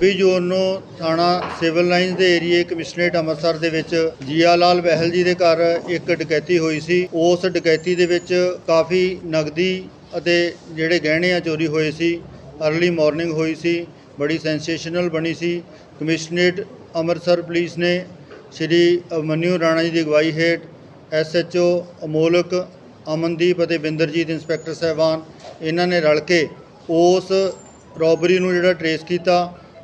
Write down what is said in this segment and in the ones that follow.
26 ਜੂਨ ਨੂੰ ਥਾਣਾ civil lines ਦੇ ਏਰੀਏ ਕਮਿਸ਼ਨਰੇਟ ਅੰਮ੍ਰਿਤਸਰ ਦੇ ਵਿੱਚ ਜੀਆ ਲਾਲ ਬਹਿਲ ਜੀ ਦੇ ਘਰ ਇੱਕ ਡਕੈਤੀ ਹੋਈ ਸੀ। ਉਸ ਡਕੈਤੀ ਦੇ ਵਿੱਚ ਕਾਫੀ ਨਗਦੀ ਅਤੇ ਜਿਹੜੇ ਗਹਿਣੇ ਆ ਚੋਰੀ ਹੋਏ ਸੀ। ਅਰਲੀ ਮਾਰਨਿੰਗ ਹੋਈ ਸੀ। ਬੜੀ ਸੈਂਸੇਸ਼ਨਲ ਬਣੀ ਸੀ। ਕਮਿਸ਼ਨਰੇਟ ਅੰਮ੍ਰਿਤਸਰ ਪੁਲਿਸ ਨੇ ਸ਼੍ਰੀ ਅਮਨਿਊ ਰਾਣਾ ਜੀ ਦੀ ਅਗਵਾਈ ਹੇਠ ਐਸਐਚਓ ਅਮੋਲਕ, ਅਮਨਦੀਪ ਅਤੇ ਬਿੰਦਰਜੀਤ ਇੰਸਪੈਕਟਰ ਸਾਹਿਬਾਨ ਇਹਨਾਂ ਨੇ ਰਲ ਕੇ ਉਸ ਰੋਬਰੀ ਨੂੰ ਜਿਹੜਾ ਟਰੇਸ ਕੀਤਾ।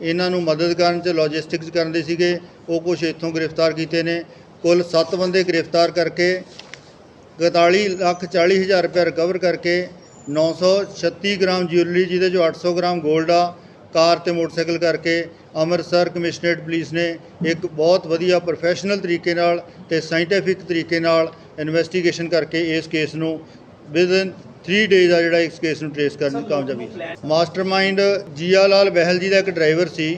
ਇਹਨਾਂ ਨੂੰ ਮਦਦ ਕਰਨ ਚ ਲੌਜਿਸਟਿਕਸ ਕਰਨ ਦੇ ਸੀਗੇ, ਉਹ ਕੁਝ ਇੱਥੋਂ ਗ੍ਰਿਫਤਾਰ ਕੀਤੇ ਨੇ। ਕੁੱਲ 7 ਬੰਦੇ ਗ੍ਰਿਫਤਾਰ ਕਰਕੇ 41 ਲੱਖ 40 ਹਜ਼ਾਰ ਰੁਪਏ ਰਿਕਵਰ ਕਰਕੇ 936 ਗ੍ਰਾਮ ਜਿਊਲਰੀ ਜਿਹਦੇ ਚੋਂ 800 ਗ੍ਰਾਮ 골ਡ ਆ, ਕਾਰ ਤੇ ਮੋਟਰਸਾਈਕਲ ਕਰਕੇ ਅੰਮ੍ਰਿਤਸਰ ਕਮਿਸ਼ਨਰੇਟ ਪੁਲਿਸ ਨੇ ਇੱਕ ਬਹੁਤ ਵਧੀਆ ਪ੍ਰੋਫੈਸ਼ਨਲ ਤਰੀਕੇ ਨਾਲ ਤੇ ਸਾਇੰਟੀਫਿਕ ਤਰੀਕੇ ਨਾਲ ਇਨਵੈਸਟੀਗੇਸ਼ਨ ਕਰਕੇ ਇਸ ਕੇਸ ਨੂੰ ਵਿਦਨ 3 ਡੇਜ਼ ਆ ਜਿਹੜਾ ਇਸ ਕੇਸ ਨੂੰ ਟ੍ਰੇਸ ਕਰਨ ਦੀ ਕਾਮਯਾਬੀ ਮਾਸਟਰਮਾਈਂਡ ਜੀਆ ਲਾਲ ਬਹਿਲ ਜੀ ਦਾ ਇੱਕ ਡਰਾਈਵਰ ਸੀ।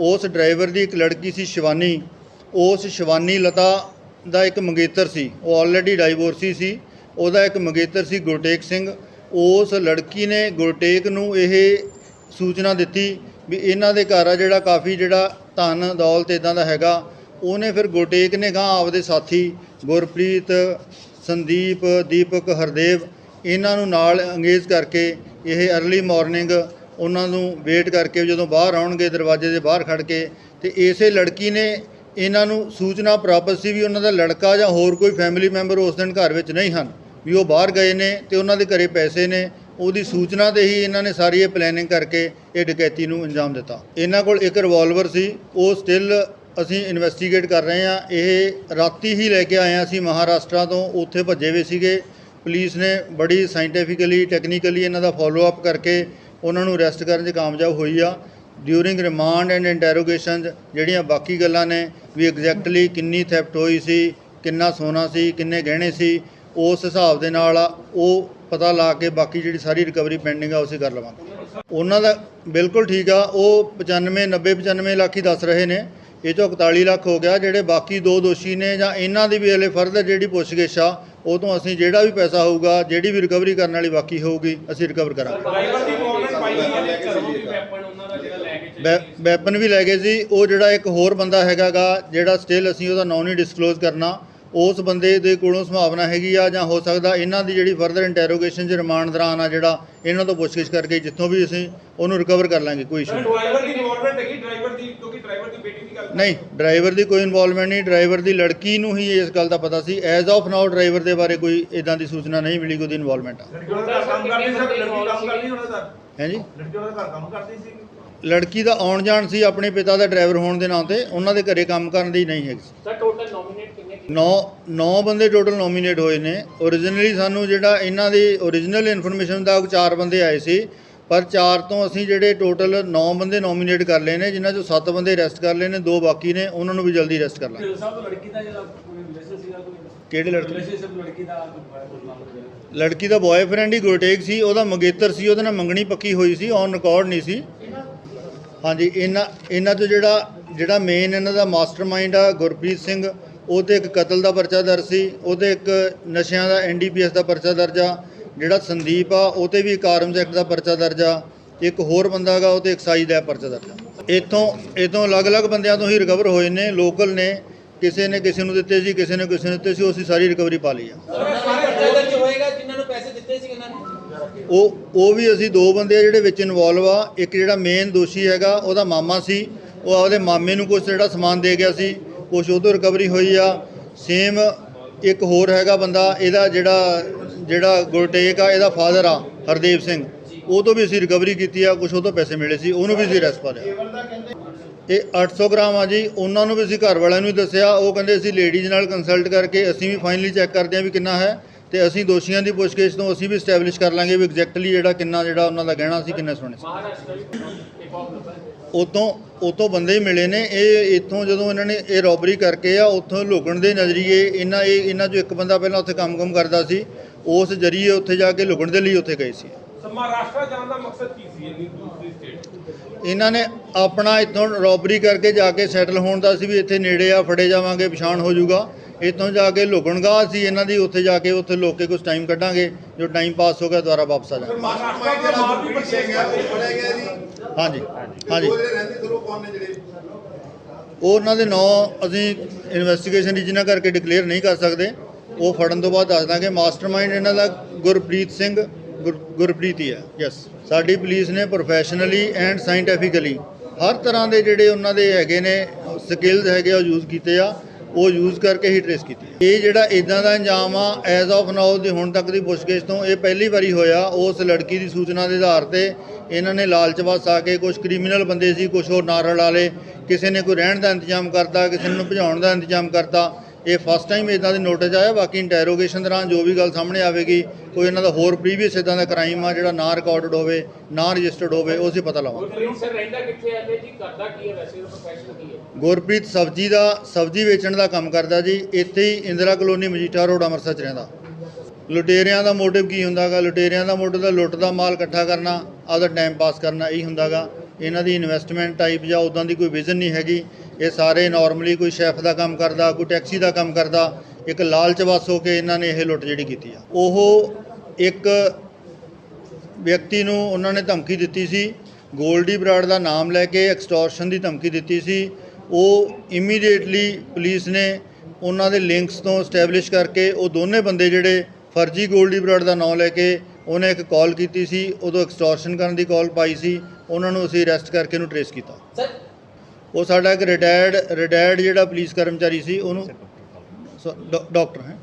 ਉਸ ਡਰਾਈਵਰ ਦੀ ਇੱਕ ਲੜਕੀ ਸੀ ਸ਼ਿਵਾਨੀ। ਉਸ ਸ਼ਿਵਾਨੀ ਲਤਾ ਦਾ ਇੱਕ ਮੰਗੇਤਰ ਸੀ। ਉਹ ਆਲਰੇਡੀ ਡਾਈਵੋਰਸੀ ਸੀ। ਉਹਦਾ ਇੱਕ ਮੰਗੇਤਰ ਸੀ ਗੁਰਟੇਕ ਸਿੰਘ। ਉਸ ਲੜਕੀ ਨੇ ਗੁਰਟੇਕ ਨੂੰ ਇਹ ਸੂਚਨਾ ਦਿੱਤੀ ਵੀ ਇਹਨਾਂ ਦੇ ਘਰ ਆ ਜਿਹੜਾ ਕਾਫੀ ਜਿਹੜਾ ਧਨ, ਦੌਲਤ ਇਦਾਂ ਦਾ ਹੈਗਾ। ਉਹਨੇ ਫਿਰ ਗੁਰਟੇਕ ਨੇ ਗਾਂ ਆਪਦੇ ਸਾਥੀ ਗੁਰਪ੍ਰੀਤ, ਸੰਦੀਪ, ਦੀਪਕ, ਹਰਦੇਵ ਇਹਨਾਂ ਨੂੰ ਨਾਲ ਅੰਗੇਜ ਕਰਕੇ ਇਹ ਅਰਲੀ ਮਾਰਨਿੰਗ ਉਹਨਾਂ ਨੂੰ ਵੇਟ ਕਰਕੇ ਜਦੋਂ ਬਾਹਰ ਆਉਣਗੇ, ਦਰਵਾਜ਼ੇ ਦੇ ਬਾਹਰ ਖੜ ਕੇ ਤੇ ਇਸੇ ਲੜਕੀ ਨੇ ਇਹਨਾਂ ਨੂੰ ਸੂਚਨਾ ਪ੍ਰਾਪਤ ਸੀ ਵੀ ਉਹਨਾਂ ਦਾ ਲੜਕਾ ਜਾਂ ਹੋਰ ਕੋਈ ਫੈਮਿਲੀ ਮੈਂਬਰ ਉਸ ਦਿਨ ਘਰ ਵਿੱਚ ਨਹੀਂ ਹਨ, ਵੀ ਉਹ ਬਾਹਰ ਗਏ ਨੇ ਤੇ ਉਹਨਾਂ ਦੇ ਘਰੇ ਪੈਸੇ ਨੇ, ਉਹਦੀ ਸੂਚਨਾ ਤੇ ਹੀ ਇਹਨਾਂ ਨੇ ਸਾਰੀ ਇਹ ਪਲੈਨਿੰਗ ਕਰਕੇ ਇਹ ਡਕੈਤੀ ਨੂੰ ਅੰਜਾਮ ਦਿੱਤਾ। ਇਹਨਾਂ ਕੋਲ ਇੱਕ ਰਿਵਾਲਵਰ ਸੀ, ਉਹ ਸਟਿਲ ਅਸੀਂ ਇਨਵੈਸਟੀਗੇਟ ਕਰ ਰਹੇ ਹਾਂ, ਇਹ ਰਾਤੀ ਹੀ ਲੈ ਕੇ ਆਏ ਹਾਂ ਅਸੀਂ ਮਹਾਰਾਸ਼ਟਰ ਤੋਂ, ਉੱਥੇ ਭੱਜੇ ਹੋਏ ਸੀਗੇ। ਪੁਲਿਸ ਨੇ ਬੜੀ ਸਾਇੰਟੀਫਿਕਲੀ ਟੈਕਨੀਕਲੀ ਇਹਨਾਂ ਦਾ ਫਾਲੋ ਅਪ ਕਰਕੇ ਉਹਨਾਂ ਨੂੰ ਅਰੈਸਟ ਕਰਨ 'ਚ ਕਾਮਯਾਬ ਹੋਈ ਆ। ਡਿਊਰਿੰਗ ਰਿਮਾਂਡ ਐਂਡ ਇੰਟਰੋਗੇਸ਼ਨ ਜਿਹੜੀਆਂ ਬਾਕੀ ਗੱਲਾਂ ਨੇ ਵੀ ਐਗਜ਼ੈਕਟਲੀ ਕਿੰਨੀ ਥੈਫਟ ਹੋਈ ਸੀ, ਕਿੰਨਾ ਸੋਨਾ ਸੀ, ਕਿੰਨੇ ਗਹਿਣੇ ਸੀ, ਉਸ ਹਿਸਾਬ ਦੇ ਨਾਲ ਉਹ ਪਤਾ ਲਾ ਕੇ ਬਾਕੀ ਜਿਹੜੀ ਸਾਰੀ ਰਿਕਵਰੀ ਪੈਂਡਿੰਗ ਆ, ਉਸੇ ਕਰ ਲਵਾਂਗੇ। ਉਹਨਾਂ ਦਾ ਬਿਲਕੁਲ ਠੀਕ ਆ, ਉਹ 95 90 95 ਲੱਖ ਹੀ ਦੱਸ ਰਹੇ ਨੇ। ਇਹ ਚੋਂ 41 ਲੱਖ ਹੋ ਗਿਆ, ਜਿਹੜੇ ਬਾਕੀ ਦੋ ਦੋਸ਼ੀ ਨੇ ਜਾਂ ਇਹਨਾਂ ਦੀ ਵੀ ਹਲੇ ਫਰਦਰ ਜਿਹੜੀ ਪੁੱਛਗਿੱਛ ਆ ਉਹ ਤੋਂ ਅਸੀਂ ਜਿਹੜਾ ਵੀ ਪੈਸਾ ਹੋਊਗਾ ਜਿਹੜੀ ਵੀ ਰਿਕਵਰੀ ਕਰਨ ਵਾਲੀ ਬਾਕੀ ਹੋਊਗੀ ਅਸੀਂ ਰਿਕਵਰ ਕਰਾਂਗੇ। ਡਰਾਈਵਰ ਦੀ ਇਨਵੋਲਵਮੈਂਟ ਪਾਈ ਗਈ ਹੈ ਘਰੋਂ ਵੀ ਵੈਪਨ ਉਹਨਾਂ ਦਾ ਜਿਹੜਾ ਲੈ ਕੇ ਚਲੇ। ਵੈ- ਵੈਪਨ ਵੀ ਲੈ ਗਏ ਸੀ ਉਹ ਜਿਹੜਾ ਇੱਕ ਹੋਰ ਬੰਦਾ ਹੈਗਾਗਾ ਜਿਹੜਾ ਸਟਿਲ ਅਸੀਂ ਉਹਦਾ ਨਾਂ ਨਹੀਂ ਡਿਸਕਲੋਜ਼ ਕਰਨਾ ਉਸ ਬੰਦੇ ਦੇ ਕੋਲੋਂ ਸੰਭਾਵਨਾ ਹੈਗੀ ਆ ਜਾਂ ਹੋ ਸਕਦਾ ਇਹਨਾਂ ਦੀ ਜਿਹੜੀ ਫਰਦਰ ਇੰਟਰੋਗੇਸ਼ਨ ਚ ਰਿਮਾਂਡ ਦੌਰਾਨ ਆ ਜਿਹੜਾ ਇਹਨਾਂ ਤੋਂ ਪੁੱਛਗਿੱਛ ਕਰਕੇ ਜਿੱਥੋਂ ਵੀ ਅਸੀਂ ਉਹਨੂੰ ਰਿਕਵਰ ਕਰ ਲਾਂਗੇ ਕੋਈ ਇਸ਼ੂ ਨਹੀਂ। ਡਰਾਈਵਰ ਦੀ ਇਨਵੋਲਵਮੈਂਟ ਹੈਗੀ ਡਰਾਈਵਰ ਦੀ ਕਿਉਂਕਿ ਡਰਾਈਵਰ ਦੀ ਬੇਟੀ ਦੀ ਗੱਲ ਨਹੀਂ ਡਰਾਈਵਰ ਦੀ ਕੋਈ ਇਨਵੋਲਵਮੈਂਟ ਨਹੀਂ ਡਰਾਈਵਰ ਦੀ ਲੜਕੀ ਨੂੰ ਹੀ ਇਸ ਗੱਲ ਦਾ ਪਤਾ ਸੀ। ਐਜ਼ ਆਫ ਨਾਓ ਡਰਾਈਵਰ ਦੇ ਬਾਰੇ ਕੋਈ ਇਦਾਂ ਦੀ ਸੂਚਨਾ ਨਹੀਂ ਮਿਲੀ ਕੋਈ ਇਨਵੋਲਵਮੈਂਟ ਆ। ਲੜਕੀ ਉਹਦਾ ਘਰ ਕੰਮ ਕਰਦੀ ਸੀ ਲੜਕੀ ਕੰਮ ਕਰਦੀ ਉਹਨਾਂ ਦਾ ਹੈ ਜੀ ਲੜਕੀ ਉਹਦਾ ਘਰ ਕੰਮ ਕਰਦੀ ਸੀ? ਲੜਕੀ ਦਾ ਆਉਣ ਜਾਣ ਸੀ ਆਪਣੇ ਪਿਤਾ ਦਾ ਡਰਾਈਵਰ ਹੋਣ ਦੇ ਨਾਂ ਤੇ ਉਹਨਾਂ ਦੇ ਘਰੇ ਕੰਮ ਕਰਨ ਦੀ ਨਹੀਂ ਹੈਗੀ ਸੀ। ਸਰ ਟੋਟਲ ਨੋਮੀਨੇਟ ਕਿੰਨੇ? ਨੌ ਨੌ ਬੰਦੇ ਟੋਟਲ ਨੋਮੀਨੇਟ ਹੋਏ ਨੇ। ਓਰੀਜਨਲੀ ਸਾਨੂੰ ਜਿਹੜਾ ਇਹਨਾਂ ਦੀ ਓਰੀਜਨਲ ਇਨਫੋਰਮੇਸ਼ਨ ਦਾ ਚਾਰ ਬੰਦੇ ਆਏ ਸੀ ਪਰ ਚਾਰ ਤੋਂ ਅਸੀਂ ਜਿਹੜੇ ਟੋਟਲ 9 ਬੰਦੇ ਨੋਮੀਨੇਟ ਕਰ ਲਏ ਨੇ ਜਿਨ੍ਹਾਂ ਚੋਂ 7 ਬੰਦੇ ਅਰੈਸਟ ਕਰ ਲਏ ਨੇ ਦੋ ਬਾਕੀ ਨੇ ਉਹਨਾਂ ਨੂੰ ਵੀ ਜਲਦੀ ਅਰੈਸਟ ਕਰ ਲਾਂਗੇ। ਸਾਹਿਬ ਤੋਂ ਲੜਕੀ ਦਾ ਜਿਹੜਾ ਕੋਈ ਰਿਲੇਸ਼ਨ ਸੀਗਾ ਕੋਈ ਕਿਹੜੇ ਲੜਕੀ? ਲੜਕੀ ਦਾ ਬॉयਫ੍ਰੈਂਡ ਹੀ ਗੁਰਟੇਕ ਸੀ ਉਹਦਾ ਮੰਗੇਤਰ ਸੀ ਉਹਦੇ ਨਾਲ ਮੰਗਣੀ ਪੱਕੀ ਹੋਈ ਸੀ ਔਨ ਰਿਕਾਰਡ ਨਹੀਂ ਸੀ। ਹਾਂਜੀ ਇਹਨਾਂ ਇਹਨਾਂ ਤੋਂ ਜਿਹੜਾ ਜਿਹੜਾ ਮੇਨ ਇਹਨਾਂ ਦਾ ਮਾਸਟਰਮਾਈਂਡ ਆ ਗੁਰਪ੍ਰੀਤ ਸਿੰਘ ਉਹ ਤੇ ਇੱਕ ਕਤਲ ਦਾ ਪਰਚਾ ਦਰਜ ਸੀ ਉਹਦੇ ਇੱਕ ਨਸ਼ਿਆਂ ਦਾ ਐਨਡੀਪੀਐਸ ਦਾ ਪਰਚਾ ਦਰਜ ਆ ਜਿਹੜਾ ਸੰਦੀਪ ਆ ਉਹ ਤੇ ਵੀ ਇੱਕ ਆਰਮਸ ਐਕਟ ਦਾ ਪਰਚਾ ਦਰਜ ਆ। ਇੱਕ ਹੋਰ ਬੰਦਾ ਹੈਗਾ ਉਹ ਤੇ ਐਕਸਾਈਜ਼ ਦਾ ਪਰਚਾ ਦਰਜ ਆ। ਇੱਥੋਂ ਇਥੋਂ ਅਲੱਗ-ਅਲੱਗ ਬੰਦਿਆਂ ਤੋਂ ਹੀ ਰਿਕਵਰ ਹੋਏ ਨੇ ਲੋਕਲ ਨੇ। ਕਿਸੇ ਨੇ ਕਿਸੇ ਨੂੰ ਦਿੱਤੇ ਸੀ ਕਿਸੇ ਨੇ ਕਿਸੇ ਨੂੰ ਦਿੱਤੇ ਸੀ ਉਹ ਅਸੀਂ ਸਾਰੀ ਰਿਕਵਰੀ ਪਾ ਲਈ ਆ। ਉਹ ਉਹ ਵੀ ਅਸੀਂ ਦੋ ਬੰਦੇ ਆ ਜਿਹੜੇ ਵਿੱਚ ਇਨਵੋਲਵ ਆ। ਇੱਕ ਜਿਹੜਾ ਮੇਨ ਦੋਸ਼ੀ ਹੈਗਾ ਉਹਦਾ ਮਾਮਾ ਸੀ। ਉਹ ਆਪਦੇ ਮਾਮੇ ਨੂੰ ਕੁਝ ਜਿਹੜਾ ਸਮਾਨ ਦੇ ਗਿਆ ਸੀ ਕੁਝ ਉਹ ਤੋਂ ਰਿਕਵਰੀ ਹੋਈ ਆ। ਸੇਮ ਇੱਕ ਹੋਰ ਹੈਗਾ ਬੰਦਾ ਇਹਦਾ ਜਿਹੜਾ ਜਿਹੜਾ ਗੁਰਟੇਕ ਆ, ਇਹਦਾ ਫਾਦਰ ਆ, ਹਰਦੇਵ ਸਿੰਘ। ਉਹ ਤੋਂ ਵੀ ਅਸੀਂ ਰਿਕਵਰੀ ਕੀਤੀ ਆ ਕੁਝ ਉਹ ਤੋਂ ਪੈਸੇ ਮਿਲੇ ਸੀ, ਉਹਨੂੰ ਵੀ ਅਸੀਂ ਅਰੈਸਟ ਪਾ ਲਿਆ। ਇਹ 800 ਗ੍ਰਾਮ ਆ ਜੀ, ਉਹਨਾਂ ਨੂੰ ਵੀ ਅਸੀਂ ਘਰ ਵਾਲਿਆਂ ਨੂੰ ਹੀ ਦੱਸਿਆ, ਉਹ ਕਹਿੰਦੇ ਅਸੀਂ ਲੇਡੀਜ਼ ਨਾਲ ਕੰਸਲਟ ਕਰਕੇ ਅਸੀਂ ਵੀ ਫਾਈਨਲੀ ਚੈੱਕ ਕਰਦੇ ਹਾਂ ਵੀ ਕਿੰਨਾ ਹੈ, ਤੇ ਅਸੀਂ ਦੋਸ਼ੀਆਂ ਦੀ ਪੁੱਛਗਿੱਛ ਤੋਂ ਅਸੀਂ ਵੀ ਸਟੈਬਲਿਸ਼ ਕਰ ਲਾਂਗੇ ਵੀ ਐਗਜ਼ੈਕਟਲੀ ਜਿਹੜਾ ਕਿੰਨਾ, ਜਿਹੜਾ ਉਹਨਾਂ ਦਾ ਗਹਿਣਾ ਸੀ, ਕਿੰਨੇ ਸੋਨੇ ਸੀ। ਮਹਾਰਾਸ਼ਟਰ ਉਤੋਂ ਉਤੋਂ ਬੰਦੇ ਹੀ ਮਿਲੇ ਨੇ, ਇਹ ਇੱਥੋਂ ਜਦੋਂ ਇਹਨਾਂ ਨੇ ਇਹ ਰੋਬਰੀ ਕਰਕੇ ਆ, ਉੱਥੋਂ ਲੁਕਣ ਦੇ ਨਜ਼ਰੀਏ ਇਹਨਾਂ, ਇਹ, ਇਹਨਾਂ ਚੋਂ ਇੱਕ ਬੰਦਾ ਪਹਿਲਾਂ ਉੱਥੇ ਕੰਮ-ਕੰਮ ਕਰਦਾ ਸੀ ਉਸ ਜਰੀਏ ਉੱਥੇ ਜਾ ਕੇ ਲੁਕਣ ਦੇ ਲਈ ਉੱਥੇ ਗਏ ਸੀ। ਮਹਾਰਾਸ਼ਟਰ ਜਾਣ ਦਾ ਮਕਸਦ ਕੀ ਸੀ ਇੰਨੀ ਦੂਸਰੀ ਸਟੇਟ ਇਹਨਾਂ ਨੇ ਆਪਣਾ ਇੱਥੋਂ ਰੋਬਰੀ ਕਰਕੇ ਜਾ ਕੇ ਸੈਟਲ ਹੋਣ ਦਾ ਸੀ ਵੀ ਇੱਥੇ ਨੇੜੇ ਆ ਫੜੇ ਜਾਵਾਂਗੇ ਪਛਾਣ ਹੋ ਜਾਊਗਾ। ਇੱਥੋਂ ਜਾ ਕੇ ਲੁਕਣਗਾਹ ਸੀ ਇਹਨਾਂ ਦੀ ਉੱਥੇ ਜਾ ਕੇ ਉੱਥੇ ਲੋਕ ਕੇ ਕੁਝ ਟਾਈਮ ਕੱਢਾਂਗੇ ਜੋ ਟਾਈਮ ਪਾਸ ਹੋ ਗਿਆ ਦੁਬਾਰਾ ਵਾਪਸ ਆ ਜਾਵਾਂਗੇ ਦਾ ਹਾਂਜੀ ਹਾਂਜੀ। ਉਹ ਉਹਨਾਂ ਦੇ ਨਾਂ ਅਸੀਂ ਇਨਵੈਸਟੀਗੇਸ਼ਨ ਰੀਜਨਾ ਕਰਕੇ ਡਿਕਲੇਅਰ ਨਹੀਂ ਕਰ ਸਕਦੇ। ਉਹ ਫੜਨ ਤੋਂ ਬਾਅਦ ਦੱਸ ਦਾਂਗੇ ਮਾਸਟਰਮਾਈਂਡ ਇਹਨਾਂ ਦਾ ਗੁਰਪ੍ਰੀਤ ਸਿੰਘ, ਗੁਰ- ਗੁਰਪ੍ਰੀਤ ਹੀ ਹੈ। ਯੈਸ ਸਾਡੀ ਪੁਲਿਸ ਨੇ ਪ੍ਰੋਫੈਸ਼ਨਲੀ ਐਂਡ ਸਾਇੰਟੀਫਿਕਲੀ ਹਰ ਤਰ੍ਹਾਂ ਦੇ ਜਿਹੜੇ ਉਹਨਾਂ ਦੇ ਹੈਗੇ ਨੇ ਸਕਿੱਲਸ ਹੈਗੇ ਆ, ਉਹ ਯੂਜ਼ ਕੀਤੇ ਆ। ਉਹ ਯੂਜ਼ ਕਰਕੇ ਹੀ ਟ੍ਰੇਸ ਕੀਤੀ ਇਹ ਜਿਹੜਾ ਇਦਾਂ ਦਾ ਅੰਜਾਮ ਆ ਐਜ਼ ਆਫ ਨਾਓ ਦੀ ਹੁਣ ਤੱਕ ਦੀ ਪੁੱਛਗਿੱਛ ਤੋਂ, ਇਹ ਪਹਿਲੀ ਵਾਰੀ ਹੋਇਆ। ਉਸ ਲੜਕੀ ਦੀ ਸੂਚਨਾ ਦੇ ਆਧਾਰ ਤੇ ਇਹਨਾਂ ਨੇ ਲਾਲਚ ਵਸ ਆ ਕੇ ਕੁਝ ਕ੍ਰਿਮੀਨਲ ਬੰਦੇ ਸੀ ਕੁਝ ਹੋਰ ਨਾਰਲ ਵਾਲੇ ਕਿਸੇ ਨੇ ਕੋਈ ਰਹਿਣ ਦਾ ਇੰਤਜ਼ਾਮ ਕਰਤਾ, ਕਿਸੇ ਨੂੰ ਭਜਾਉਣ ਦਾ ਇੰਤਜ਼ਾਮ ਕਰਤਾ। ਇਹ ਫਸਟ ਟਾਈਮ ਇਦਾਂ ਦੇ ਨੋਟਿਸ ਆਇਆ ਬਾਕੀ ਇੰਟੈਰੋਗੇਸ਼ਨ ਦੌਰਾਨ ਜੋ ਵੀ ਗੱਲ ਸਾਹਮਣੇ ਆਵੇਗੀ ਕੋਈ ਇਹਨਾਂ ਦਾ ਹੋਰ ਪ੍ਰੀਵੀਅਸ ਇਦਾਂ ਦਾ ਕ੍ਰਾਈਮ ਆ ਜਿਹੜਾ ਨਾ ਰਿਕਾਰਡਡ ਹੋਵੇ ਨਾ ਰਜਿਸਟਰਡ ਹੋਵੇ ਉਹ ਅਸੀਂ ਪਤਾ ਲਵਾਂਗੇ। ਗੁਰਪ੍ਰੀਤ ਸਰ ਰਹਿੰਦਾ ਕਿੱਥੇ ਹੈ ਤੇ ਜੀ ਕਰਦਾ ਕੀ ਹੈ ਵੈਸੇ ਉਹਦਾ ਪ੍ਰੋਫੈਸ਼ਨ ਕੀ ਹੈ ਗੁਰਪ੍ਰੀਤ ਸਬਜ਼ੀ ਦਾ ਸਬਜ਼ੀ ਵੇਚਣ ਦਾ ਕੰਮ ਕਰਦਾ ਜੀ ਇੱਥੇ ਹੀ ਇੰਦਰਾ ਕਲੋਨੀ ਮਜੀਠਾ ਰੋਡ ਅੰਮ੍ਰਿਤਸਰ ਚ ਰਹਿੰਦਾ। ਲੁਟੇਰਿਆਂ ਦਾ ਮੋਟਿਵ ਕੀ ਹੁੰਦਾਗਾ? ਲੁਟੇਰਿਆਂ ਦਾ ਮੋਟਿਵ ਤਾਂ ਲੁੱਟ ਦਾ ਮਾਲ ਇਕੱਠਾ ਕਰਨਾ ਆਪਦਾ ਟਾਈਮ ਪਾਸ ਕਰਨਾ ਇਹੀ ਹੁੰਦਾਗਾ। ਇਹਨਾਂ ਦੀ ਇਨਵੈਸਟਮੈਂਟ ਟਾਈਪ ਜਾਂ ਉਦਾਂ ਦੀ ਕੋਈ ਵਿਜ਼ਨ ਨਹੀਂ ਹੈਗੀ। ਇਹ ਸਾਰੇ ਨਾਰਮਲੀ ਕੋਈ ਸ਼ੈਫ ਦਾ ਕੰਮ ਕਰਦਾ, ਕੋਈ ਟੈਕਸੀ ਦਾ ਕੰਮ ਕਰਦਾ, ਇੱਕ ਲਾਲਚ ਵਸ ਹੋ ਕੇ ਇਹਨਾਂ ਨੇ ਇਹ ਲੁੱਟ ਜਿਹੜੀ ਕੀਤੀ ਆ। ਉਹ ਇੱਕ ਵਿਅਕਤੀ ਨੂੰ ਉਹਨਾਂ ਨੇ ਧਮਕੀ ਦਿੱਤੀ ਸੀ ਗੋਲਡੀ ਬਰਾੜ ਦਾ ਨਾਮ ਲੈ ਕੇ ਐਕਸਟੋਰਸ਼ਨ ਦੀ ਧਮਕੀ ਦਿੱਤੀ ਸੀ। ਉਹ ਇਮੀਡੀਏਟਲੀ ਪੁਲਿਸ ਨੇ ਉਹਨਾਂ ਦੇ ਲਿੰਕਸ ਤੋਂ ਸਟੈਬਲਿਸ਼ ਕਰਕੇ ਉਹ ਦੋਨੇ ਬੰਦੇ ਜਿਹੜੇ ਫਰਜ਼ੀ ਗੋਲਡੀ ਬਰਾੜ ਦਾ ਨਾਮ ਲੈ ਕੇ ਉਹਨੇ ਇੱਕ ਕਾਲ ਕੀਤੀ ਸੀ, ਉਦੋਂ ਐਕਸਟੋਰਸ਼ਨ ਕਰਨ ਦੀ ਕਾਲ ਪਾਈ ਸੀ, ਉਹਨਾਂ ਨੂੰ ਅਸੀਂ ਅਰੈਸਟ ਕਰਕੇ ਉਹਨੂੰ ਟਰੇਸ ਕੀਤਾ। ਸਰ ਉਹ ਸਾਡਾ ਇੱਕ ਰਿਟਾਇਰਡ ਰਿਟਾਇਰਡ ਜਿਹੜਾ ਪੁਲਿਸ ਕਰਮਚਾਰੀ ਸੀ ਉਹਨੂੰ ਡਾਕਟਰ ਹੈ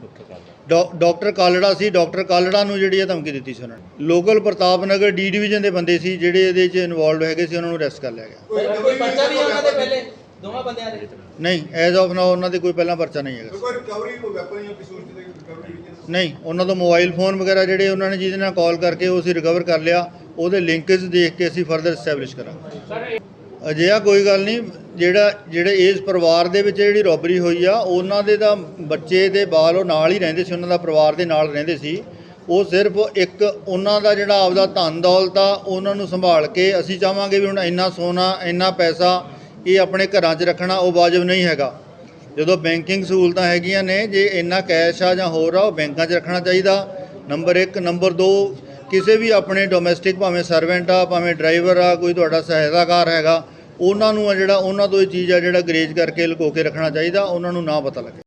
ਡਾ- ਡਾਕਟਰ ਕਾਲੜਾ ਸੀ ਡਾਕਟਰ ਕਾਲੜਾ ਨੂੰ ਜਿਹੜੀ ਇਹ ਧਮਕੀ ਦਿੱਤੀ ਸੀ ਉਹਨਾਂ ਨੇ। Local Pratap Nagar D division ਦੇ ਬੰਦੇ ਸੀ ਜਿਹੜੇ ਇਹਦੇ 'ਚ ਇਨਵੋਲਵ ਹੈਗੇ ਸੀ ਉਹਨਾਂ ਨੂੰ ਅਰੈਸਟ ਕਰ ਲਿਆ ਗਿਆ। ਕੋਈ ਪਰਚਾ ਵੀ ਉਹਨਾਂ ਦੇ ਪਹਿਲੇ? ਦੋਵਾਂ ਬੰਦਿਆਂ ਦੇ? ਨਹੀਂ ਐਜ਼ ਆਫ ਨਾਓ ਉਹਨਾਂ ਦੇ ਕੋਈ ਪਹਿਲਾਂ ਪਰਚਾ ਨਹੀਂ ਹੈਗਾ। ਕੋਈ ਰਿਕਵਰੀ ਕੋਈ ਵੈਪਨ ਜਾਂ ਕਿਸੇ ਚੀਜ਼ ਦੀ ਰਿਕਵਰੀ ਨਹੀਂ ਉਹਨਾਂ ਤੋਂ ਮੋਬਾਈਲ ਫੋਨ ਵਗੈਰਾ ਜਿਹੜੇ ਉਹਨਾਂ ਨੇ ਜਿਹਦੇ ਨਾਲ ਕਾਲ ਕਰਕੇ ਉਹ ਅਸੀਂ ਰਿਕਵਰ ਕਰ ਲਿਆ। ਉਹਦੇ ਲਿੰਕੇਜ ਦੇਖ ਕੇ ਅਸੀਂ ਫਰਦਰ ਐਸਟੈਬਲਿਸ਼ ਕਰਾਂਗੇ। ਅਜਿਹਾ ਕੋਈ ਗੱਲ ਨਹੀਂ, ਜਿਹੜਾ, ਜਿਹੜੇ ਇਸ ਪਰਿਵਾਰ ਦੇ ਵਿੱਚ ਜਿਹੜੀ ਰੋਬਰੀ ਹੋਈ ਆ, ਉਹਨਾਂ ਦੇ ਤਾਂ ਬੱਚੇ ਦੇ ਬਾਲ ਉਹ ਨਾਲ ਹੀ ਰਹਿੰਦੇ ਸੀ, ਉਹਨਾਂ ਦਾ ਪਰਿਵਾਰ ਦੇ ਨਾਲ ਰਹਿੰਦੇ ਸੀ। ਉਹ ਸਿਰਫ ਇੱਕ ਉਹਨਾਂ ਦਾ ਜਿਹੜਾ ਆਪਦਾ ਧਨ ਦੌਲਤ ਆ, ਉਹਨਾਂ ਨੂੰ ਸੰਭਾਲ ਕੇ ਅਸੀਂ ਚਾਹਾਂਗੇ ਵੀ ਹੁਣ ਇੰਨਾ ਸੋਨਾ, ਇੰਨਾ ਪੈਸਾ ਇਹ ਆਪਣੇ ਘਰਾਂ 'ਚ ਰੱਖਣਾ, ਉਹ ਵਾਜਬ ਨਹੀਂ ਹੈਗਾ। ਜਦੋਂ ਬੈਂਕਿੰਗ ਸਹੂਲਤਾਂ ਹੈਗੀਆਂ ਨੇ, ਜੇ ਇੰਨਾ ਕੈਸ਼ ਆ ਜਾਂ ਹੋਰ ਆ, ਉਹ ਬੈਂਕਾਂ 'ਚ ਰੱਖਣਾ ਚਾਹੀਦਾ। ਨੰਬਰ 1 ਨੰਬਰ 2 ਕਿਸੇ ਵੀ ਆਪਣੇ ਡੋਮੈਸਟਿਕ ਭਾਵੇਂ ਸਰਵੈਂਟ ਆ, ਭਾਵੇਂ ਡਰਾਈਵਰ ਆ, ਕੋਈ ਤੁਹਾਡਾ ਸਹਾਇਤਾਕਾਰ ਹੈਗਾ, ਉਹਨਾਂ ਨੂੰ ਆ ਜਿਹੜਾ, ਉਹਨਾਂ ਤੋਂ ਇਹ ਚੀਜ਼ ਆ ਜਿਹੜਾ ਗਰੇਜ ਕਰਕੇ ਲੁਕੋ ਕੇ ਰੱਖਣਾ ਚਾਹੀਦਾ, ਉਹਨਾਂ ਨੂੰ ਨਾ ਪਤਾ ਲੱਗੇ।